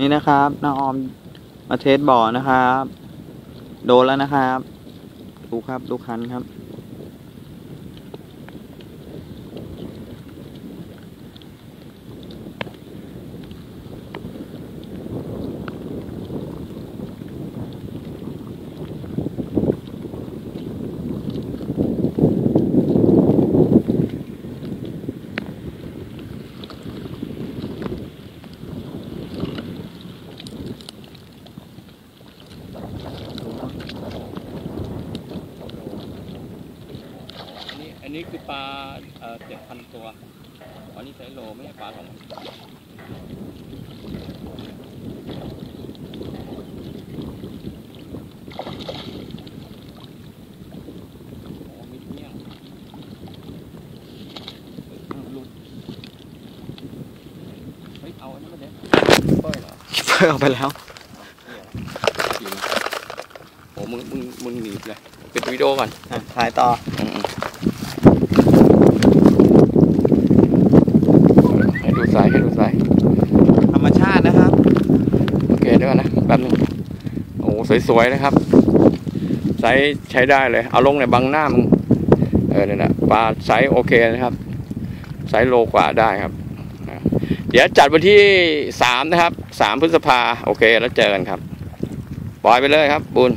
นี่นะครับน้าออมมาเทสบ่อนะครับ โดนแล้วนะครับ ดูครับ ดูคันครับ อันนี้อันนี้คือปลาเจ็ดพันตัวอันนี้ไซโลไม่ใช่ปลาสองโอ้มิดเนี่ยงเออหลุดเฮ้ยเอาอันนี้มาเด็ดเป้ยเหรอเพิ่งเอาไปแล้วจริงโอ้มึงมึงมึงหนีบเลยปิดวิดีโอก่อนอะถ่ายต่อ ให้ดูสายให้ดูสาย ธรรมชาตินะครับ โอ เดี๋ยวก่อนะแป๊บนึงโอ้สวยๆนะครับไซส์ใช้ได้เลยเอาลงในบางหน้ามึงเออเนี่ยนะปลาไซส์โอเคนะครับไซส์โลกว่าได้ครับ เดี๋ยวจัดวันที่สามนะครับสามพฤษภาโอเคแล้วเจอกันครับ ปล่อยไปเลยครับบุญ